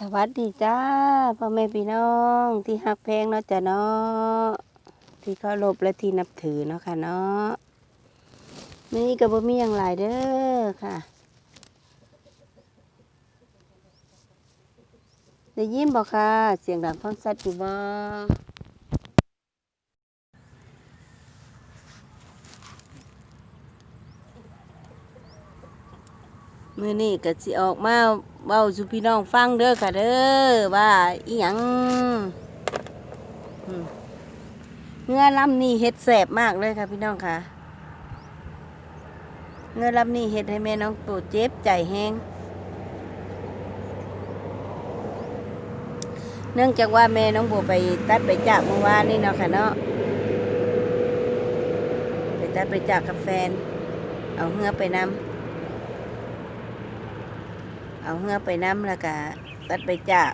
สวัสดีจ้าพ่อแม่พี่น้องที่ฮักแพงเนาะจ้ะเนาะที่เคารพและที่นับถือเนาะค่ะเนาะนี่กับบ่มีอย่างไรเด้อค่ะ ได้ยินบอกค่ะ เสียงดังฟังชัดอยู่บ่ มื้อนี้ก็สิออกมาเว้าสู่พี่น้องฟังเด้อค่ะเด้อว่าอีหยังเนื้อลำนี่เฮ็ดแสบมากเลยค่ะพี่น้องค่ะเนื้อลำนี่เฮ็ดให้แม่น้องตัวเจ็บใจแฮงเนื่องจากว่าแม่น้องบัวไปตัดไปจากเมื่อวานนี่เนาะค่ะเนาะไปตัดไปจากกับแฟน เอาเหือไปนำ เอาเหือไปน้ำแล้วก็ตัดไปจาก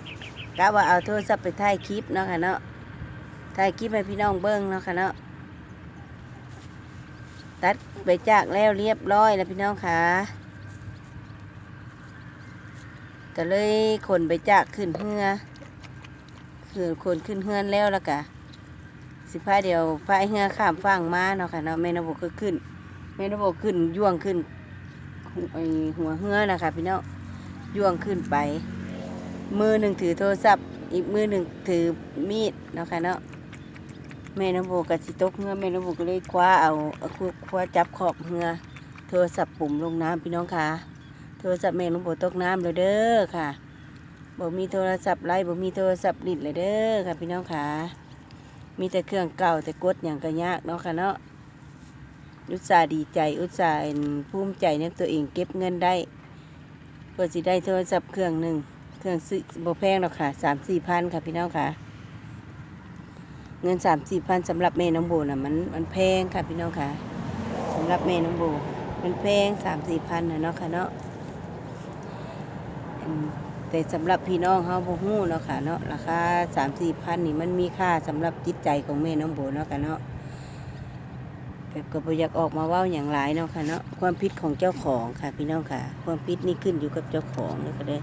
กะว่าเอาโทรศัพท์ไปถ่ายคลิปเนาะค่ะเนาะถ่ายคลิปให้พี่น้องเบิ้งเนาะค่ะเนาะตัดไปจากแล้วเรียบร้อยแล้วพี่น้องค่ะก็เลยขนไปจากขึ้นเหือคือคนขึ้นเฮือนแล้วแล้วกะสิพาเดียวพายเฮือข้ามฝั่งมาเนาะค่ะเนาะแม่นบกก็ขึ้นแม่นบกขึ้นย่วงขึ้นไอหัวเฮือนะคะพี่น้อง ย่วงขึ้นไป มือหนึ่งถือโทรศัพท์ อีกมือหนึ่งถือมีดเนาะค่ะเนาะแม่นบกับสิตกเฮือแม่นบก็เลยคว้าเอาคว้าจับขอบเฮือโทรศัพท์ปุ่มลงน้ำพี่น้องค่ะโทรศัพท์แม่นบตกน้ำเลยเด้อค่ะบ่มีโทรศัพท์ไลน์บ่มีโทรศัพท์ลิดเลยเด้อค่ะพี่น้องค่ะมีแต่เครื่องเก่าแต่กดอย่างก็ยากเนาะค่ะเนาะอุตส่าห์ดีใจอุตส่าห์ภูมิใจในตัวเองเก็บเงินได้ เพื่อสิได้โทรศัพท์เครื่องหนึ่งเครื่องซื้อบ่แพงหรอกค่ะสามสี่พันค่ะพี่น้องค่ะ เงินสามสี่พันสำหรับแม่น้องโบน่ะมันมันแพงค่ะพี่น้องค่ะสำหรับแม่น้องโบ มันแพงสามสี่พันนะเนาะค่ะเนาะแต่สำหรับพี่น้องเฮาบ่ฮู้เนาะค่ะเนาะราคาสามสี่พันนี่มันมีค่าสำหรับจิตใจของแม่น้องโบเนาะค่ะเนาะ แบบก็บอยากออกมาว้าอย่างหลายเนาะค่ะเนาะความผิดของเจ้าของค่ะพี่น้องค่ะ ความผิดนี่ขึ้นอยู่กับเจ้าของแล้วก็ได้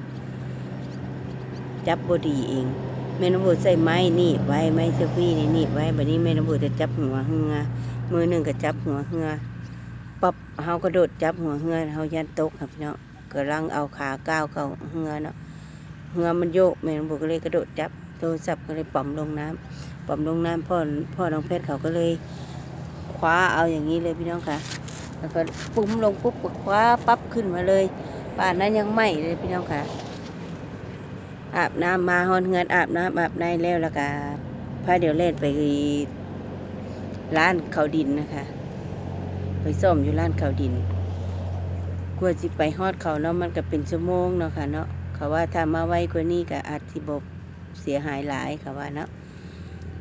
จับบดีเองแม่น้องโบใส่ไม้นีบไว้ไม้เซฟี่นี่นีบไว้บัดนี้แม่น้องโบจะจับหัวเหือมือหนึ่งก็จับหัวเหือปับเฮากระโดดจับหัวเหือเฮายันตกครับพี่น้องกำลังเอาขาก้าวเข้าเหือเนาะเหือมันโยกแม่น้องบัวก็เลยกระโดดจับโทรศัพท์ก็เลยป่อมลงน้ำป่อมลงน้ำพ่อพ่อน้องเพชรเขาก็เลย คว้าเอาอย่างนี้เลยพี่น้องค่ะ แล้วก็ปุ้มลงปุ๊บก็คว้าปั๊บขึ้นมาเลยป่านนั้นยังไหมเลยพี่น้องค่ะ อาบน้ำมาฮอนเฮือนอาบน้ำอาบในแล้วแล้วก็พาเดี๋ยวเล่นไปร้านเขาดินนะคะ ไปซ่อมอยู่ร้านเขาดินกลัวจิไปฮอดเขาเนาะมันก็เป็นชั่วโมงเนาะค่ะเนาะเขาว่าถ้ามาไวกว่านี้ก็อาจสิบเสียหายหลายเขาว่าเนาะ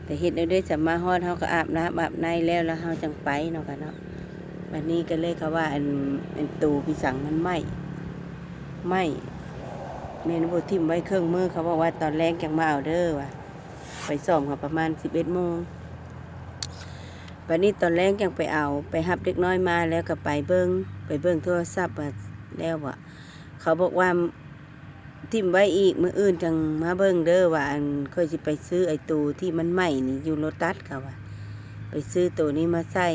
แต่เฮ็ดเอาด้วยจะมาฮอดเฮาก็อาบน้ำอาบในแล้วแล้วเฮาจังไปเนาะค่ะเนาะวันนี้ก็เลยเขาว่าอันอันตูพี่สังมันไหมไหมเมนบุทิมไว้เครื่องมือเขาบอกว่าตอนแรกยังมาเอาเด้อว่ะไปซ่อมเขาประมาณสิบเอ็ดโมงวันนี้ตอนแรกยังไปเอาไปหับเด็กน้อยมาแล้วก็ไปเบิ้งไปเบิ้งโทรศัพท์แล้วว่ะเขาบอกว่า ทิมไว้อีกมืออื่นจังมาเบิ่งเด้อว่าอันค่อยสิไปซื้อไอ้ตูที่มันใหม่นี่อยู่โลตัสค่ะว่า ไปซื้อตัวนี้มาใส่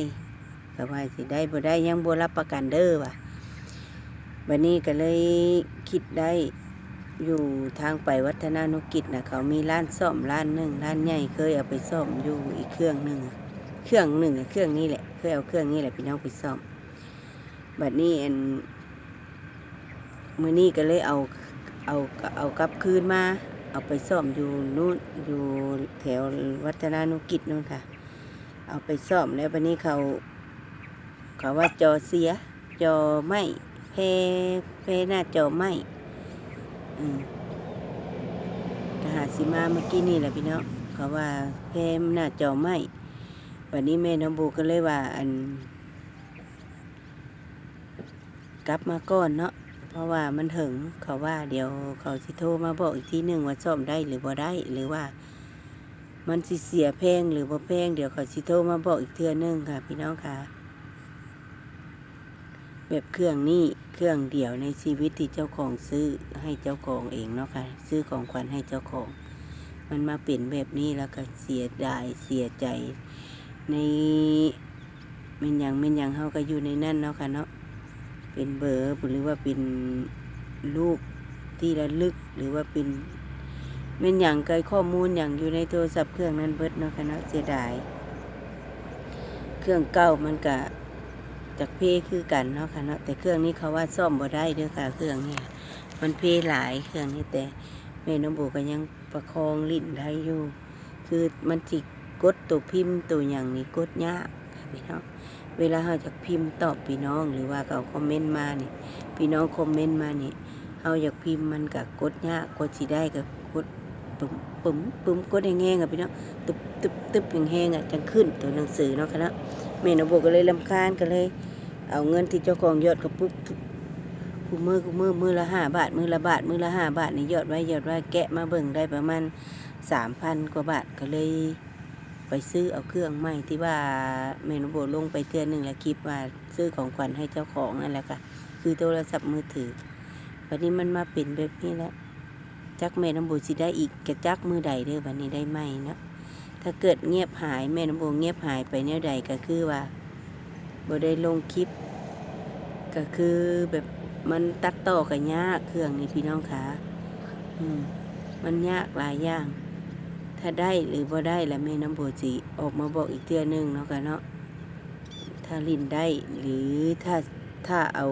ก็ว่าสิได้บ่ได้ยังบ่รับประกันเด้อว่ะวันนี้ก็เลยคิดได้อยู่ทางไปวัฒนานุกิจนะเขามีร้านซ่อมร้านหนึ่งร้านใหญ่เคยเอาไปซ่อมอยู่อีกเครื่องหนึ่งเครื่องหนึ่งเครื่องนี้แหละเคยเอาเครื่องนี้แหละพี่น้องไปซ่อมบัดนี้อันมือนี้ก็เลยเอาเเอาเอากลับคืนมา เอาไปซ่อมอยู่นู่นอยู่แถววัฒนานุกิจนู่นค่ะ เอาไปซ่อมแล้ววันนี้เขา เขาว่าจอเสีย จอไหมเพเพหน้าจอไหมทหารสีมาเมื่อกี้นี่แหละพี่น้องเขาว่าเพหน้าจอไหมวันนี้แม่น้องบูก็เลยว่าอัน กลับมาก่อนเนาะ เพราะว่ามันถึงเขาว่าเดี๋ยวเขาสิโทรมาบอกอีกทีหนึ่งว่าซ่อมได้หรือบ่ได้หรือว่า มันสิเสียแพงหรือบ่แพงเดี๋ยวเขาสิโทรมาบอกอีกเทื่อนึงค่ะ พี่น้องค่ะ แบบเครื่องนี้เครื่องเดียวในชีวิตที่เจ้าของซื้อให้เจ้าของเองเนาะค่ะ ซื้อของขวัญให้เจ้าของ มันมาเป็นแบบนี้แล้วก็เสียดายเสียใจในม่นยังม่นยังเฮาก็อยู่ในนั่นเนาะค่ะเนาะ เป็นเบอร์หรือว่าเป็นรูปที่ระลึกหรือว่าเป็นเม่นหยังเกยข้อมูลอย่างอยู่ในโทรศัพท์เครื่องนั้นเบิดเนาะค่ะเนาะเสียดาย เครื่องเก่ามันก็จากเพคือกันเนาะค่ะเนาะแต่เครื่องนี้เขาว่าซ่อมบ่ได้เด้อค่ะ เครื่องเนี้มันเพหลายเครื่องนี้แต่แม่น้องโบก็ยังประคองลิ้นได้อยู่ คือมันจิกดตัวพิมพ์ตัวอย่างนี้กดยากค่ะพี่น้อง เวลาเราจะพิมพ์ตอบพี่น้องหรือว่าเขาคอมเมนต์มานี่ พี่น้องคอมเมนต์มานี่เราอยากพิมพ์มันก็กดยากกดสิได้ก็กดปุ่มปุ่มปุ่มกดแห้งๆกับพี่น้องตึบตึบตึบแห้งๆอะจังขึ้นตัวหนังสือเนาะค่ะเนาะแม่น้อโบก็เลยลำคาญก็เลย เอาเงินที่เจ้าของยอดกระปุกทุกกูมือกูมือมือละห้าบาท มือละบาท มือละห้าบาทนี่ยอดไว้ยอดไว้แกะมาเบิ่งได้ประมาณสามพันกว่าบาทก็เลย ไปซื้อเอาเครื่องใหม่ที่ว่าเมนูโบลงไปเทือนหนึ่งแล้วคลิปว่าซื้อของขวัญให้เจ้าของนั่นแหละค่ะ คือโทรศัพท์มือถือวันนี้มันมาเป็นแบบนี้แล้วจักแม่น้ำโบสิได้อีกกระจักมือใดเด้อวันนี้ได้ไหมเนาะถ้าเกิดเงียบหายแม่น้ำโบเงียบหายไปแนวใดก็คือว่าโบได้ลงคลิป ก็คือแบบมันตัดต่อกันยากเครื่องนี้พี่น้องคะอืมมันยากหลายอย่าง ถ้าได้หรือบ่ได้แล้วแม่น้ำโบจีออกมาบอกอีกเทื่อนึงเนาะค่ะเนาะถ้าลินได้หรือถ้าถ้าเอา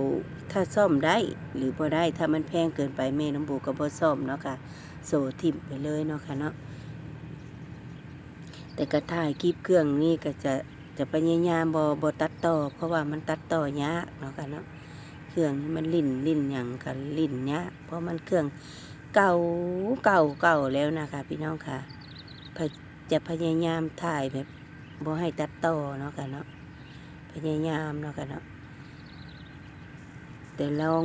ถ้าซ่อมได้หรือบ่ได้ถ้ามันแพงเกินไปแม่น้ำโบก็บ่ซ่อมเนาะค่ะโซทิมไปเลยเนาะค่ะเนาะแต่กระถ่ายคลิปเครื่องนี้ก็จะจะพยายามบ่บ่ตัดต่อ เพราะว่ามันตัดต่อยากเนาะค่ะเนาะเครื่องนี้มันลิ่นลิ่นอย่างกันลิ่นยากเพราะมันเครื่องเก่าเก่าเก่าแล้วนะคะพี่น้องค่ะ จะพยายามถ่ายแบบบ่ให้ตัดต่อเนาะค่ะเนาะพยายามเนาะค่ะเนาะแต่ลอง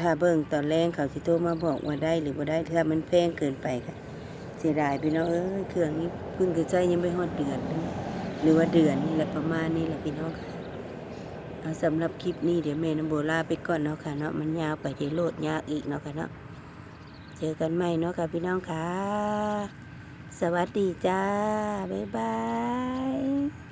ถ้าเบิ่งตอนแรกเขาสิโทรมาบอกว่าได้หรือบ่ได้ถ้ามันแพงเกินไปค่ะเสียดายพี่น้องเอ้ยเครื่องนี้เพิ่งจะใช้ยังไม่ฮอดเดือนหรือว่าเดือนนี่แหละประมาณนี้แหละพี่น้องค่ะเอาสำหรับคลิปนี้เดี๋ยวแม่น้ำโบลาไปก่อนเนาะค่ะเนาะมันยาวไปเดี๋ยวโหลดยากอีกเนาะค่ะเนาะเจอกันใหม่เนาะค่ะพี่น้องค่ะ สวัสดีจ้า บ๊ายบาย